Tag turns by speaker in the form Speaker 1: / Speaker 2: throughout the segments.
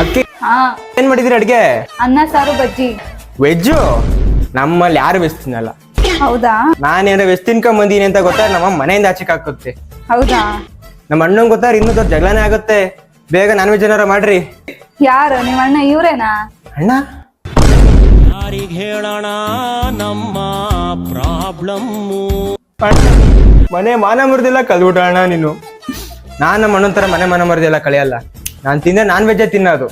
Speaker 1: ಅಕ್ಕಿ.
Speaker 2: ಹಾ.
Speaker 1: ಏನ್ ಮಾಡಿದಿರಿ ಅಡ್ಗೆ?
Speaker 2: ಅನ್ನ ಸಾರು ಬಜ್ಜಿ.
Speaker 1: ವೆಜ್ಜು ನಮ್ಮಲ್ಲಿ ಯಾರು ವೆಜ್ ತಿನ್ನಲ್ಲ
Speaker 2: ಹೌದಾ?
Speaker 1: ನಾನೇನಾರ ವೆಜ್ ತಿನ್ಕೊಂಡ್ ಬಂದೀನಿ ಅಂತ ಗೊತ್ತಾ? ನಮ್ಮ ಮನೆಯಿಂದ ಆಚೆ ಹಾಕುತ್ತೆ.
Speaker 2: ಹೌದಾ?
Speaker 1: ನಮ್ಮ ಅಣ್ಣಂಗ್ ಗೊತ್ತಾ? ಇನ್ನೂ ದೊಡ್ಡ ಜಗಳನೇ ಆಗುತ್ತೆ. ಬೇಗ ನಾನ್ ವೆಜ್ ಏನಾರ ಮಾಡ್ರಿ.
Speaker 2: ಯಾರು? ನಿಮ್ಮ ಅಣ್ಣ ಇವ್ರೇನಾ?
Speaker 1: ಅಣ್ಣ?
Speaker 3: ಯಾರಿಗೆ ಹೇಳೋಣ ನಮ್ಮ ಪ್ರಾಬ್ಲಮ್ಮು?
Speaker 1: ಅಣ್ಣ, ಮನೆ ಮಾನ ಮರದಿಲ್ಲ ಕಲ್ಬಿಟ್ಟ ಅಣ್ಣ ನೀನು. ನಾನ್ ನಮ್ಮ ಅಣ್ಣನ ತರ ಮನೆ ಮಾನ ಮರದಿಲ್ಲ ಕಳೆಯಲ್ಲ. ನಾನ್ ತಿಂದೆ ನಾನ್ ವೆಜ್ಜೇ ತಿನ್ನೋದು.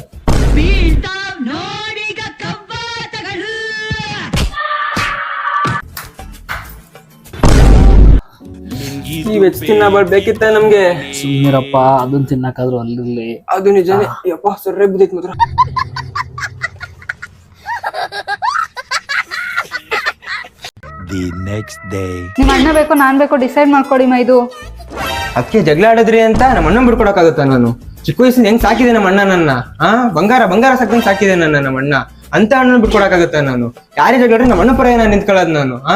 Speaker 1: ಈ ವೆಜ್ ತಿನ್ನ ಬೇಕಿತ್ತ ನಮ್ಗೆ?
Speaker 4: ಸುಮ್ಮನಿರಪ್ಪ ಅದನ್ನ ತಿನ್ನಕಾದ್ರು ಅಲ್ಲಿರ್ಲಿ
Speaker 1: ಅದು ನಿಜನೇ. ಯಪ್ಪ ಸರ್ರೆ ಬಿದ್ದೈತ್ ಮಾತ್ರ.
Speaker 3: ದಿ ನೆಕ್ಸ್ಟ್ ಡೇ
Speaker 2: ನಿಮ್ಮ ಅಣ್ಣ ಬೇಕು ನಾನ್ ಬೇಕು ಡಿಸೈಡ್ ಮಾಡ್ಕೊಡಿ ಮೈದು.
Speaker 1: ಅಕ್ಕಿ ಜಗಳ ಆಡಿದ್ರಿ ಅಂತ ನಮ್ಮ ಅಣ್ಣ ಬಿಡ್ಕೊಡಕ್ಕಾಗತ್ತ ನಾನು? ಚಿಕ್ಕ ವಯಸ್ಸಿನ ಹೆಂಗ್ ಸಾಕಿದೆ ನಮ್ಮ ಅಣ್ಣ ನನ್ನ? ಆ ಬಂಗಾರ ಬಂಗಾರ ಸಾಕಂಗ್ ಸಾಕಿದೆ ನನ್ನ ನಮ್ಮ ಅಣ್ಣ. ಅಂತ ಅಣ್ಣನ ಬಿಡ್ಕೊಡಕ್ಕಾಗತ್ತ ನಾನು. ಯಾರೇ ಜಗಳ ನಮ್ಮ ಅಣ್ಣ ಪರ ನಾನು ನಿಂತ್ಕೊಳ್ಳೋದು ನಾನು. ಆ?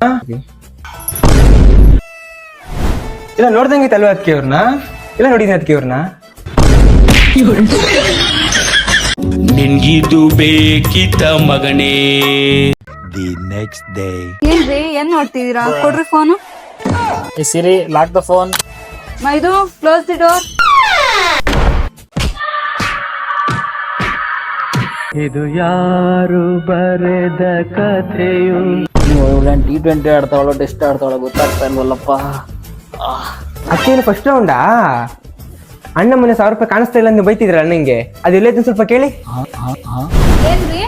Speaker 1: ಆ? ಇಲ್ಲ ನೋಡ್ದಂಗಿತ್ತಲ್ವ ಅದಕ್ಕೆ ಇವ್ರನ್ನ ಇಲ್ಲ ನೋಡಿದೀನಿ ಅದಕ್ಕೆ ಇವ್ರನ್ನ
Speaker 3: ನಿನ್ಗಿದು ಬೇಕಿತ ಮಗನೇ. ದಿ ನೆಕ್ಸ್ಟ್ ಡೇ
Speaker 2: ಏನ್ರಿ ಏನ್ ನೋಡ್ತಿದೀರಾ ಕೊಡ್ರಿ phone
Speaker 4: hey Siri lock the phone
Speaker 2: ಮೈದು close the door
Speaker 1: ಇದು ಯಾರು ಬರೆದ ಕಥೆಯು?
Speaker 4: ಟಿ ಟ್ವೆಂಟಿ ಆಡ್ತಾವಳೋ ಟೆಸ್ಟ್ ಆಡ್ತಾವಳೋ ಗೊತ್ತಾಗ್ತಾ ಇಲ್ವಲ್ಲಪ್ಪ.
Speaker 1: ಅಕ್ಕೇನು ಫಸ್ಟ್ ರೌಂಡಾ ಅಣ್ಣ ಮನೆ ಸಾವಿರ ರೂಪಾಯಿ ಕಾಣಿಸ್ತಾ ಇಲ್ಲ ಅಂತ ಬೈತಿದ್ರ ಅಣ್ಣಂಗೆ. ಅದು ಎಲ್ಲೈತೆ ಸ್ವಲ್ಪ ಕೇಳಿ.
Speaker 4: ಹಾ, ಹಾ, ಹಾ.
Speaker 2: ಏನ್ರಿ?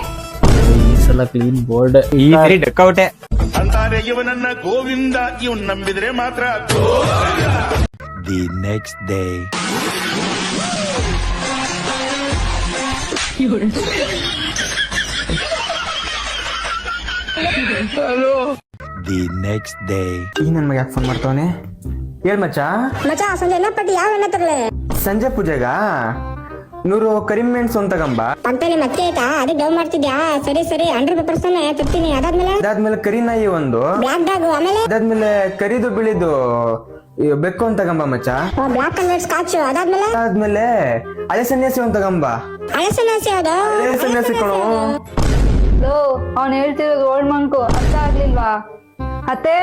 Speaker 4: ಈ ಸಲ ಕ್ಲೀನ್ ಬೋರ್ಡ್
Speaker 1: ಈ ಸರಿ ಡಕ್ಕೌಟೆ
Speaker 5: ಅಂತಾರೆ ಇವನನ್ನ ಗೋವಿಂದ ಇವನ್ ನಂಬಿದ್ರೆ ಮಾತ್ರ.
Speaker 3: The next day the next day
Speaker 1: ಈ ನನ್ ಮಗ ಯಾಕೆ ಫೋನ್ ಮಾಡ್ತಾವನೆ? ಹೇಳ್ ಮಚ್ಚ?
Speaker 6: ಮಚ ಸಂಜೆ ಎಲ್ಲ ಪಟ್ಟಿ ಯಾವ ಎಣ್ಣೆ ತರಲೆ?
Speaker 1: ಸಂಜೆ ಪೂಜೆಗ? ನೂರು ಕರಿಮೆಣಸು ಅಂತ ಗಂಬ
Speaker 6: ಪಕ್ಕದಲ್ಲಿ ಮತ್ತೆ ಆಯ್ತಾ? ಅದು ಡವ್ ಮಾಡ್ತಿದ್ಯಾ? ಸರಿ ಸರಿ ಹಂಡ್ರೆಡ್ ಪೇಪರ್ಸ್ ತಾನೆ ತರ್ತೀನಿ. ಅದಾದ್ಮೇಲೆ?
Speaker 1: ಅದಾದ್ಮೇಲೆ ಕರಿ ನಾಯಿ ಒಂದು.
Speaker 6: ಬ್ಲಾಕ್ ಡಾಗ್ ಆಮೇಲೆ?
Speaker 1: ಅದಾದ್ಮೇಲೆ ಕರಿದು ಬಿಳಿದು ಬೆಕ್ಕು ಅಂತ ಗಂಬ ಮಚ್ಚ.
Speaker 6: ಬ್ಲಾಕ್ ಕಲರ್ ಸ್ಕಾಚ್ ಅದಾದ್ಮೇಲೆ?
Speaker 1: ಅದಾದ್ಮೇಲೆ ಹಳೆ ಸನ್ಯಾಸಿ ಅಂತ ತಗಂಬ
Speaker 6: ಸನ್ಯಾಸಿ ಅದು
Speaker 1: ಹಳೆ ಸನ್ಯಾಸಿ ಕಣೋ.
Speaker 2: ಲೋ ಅವ್ನು ಹೇಳ್ತಿರೋದು ಓಲ್ಡ್ ಮಂಕು ಅರ್ಥ ಆಗ್ಲಿಲ್ವಾ? ಅತ್ತೆ?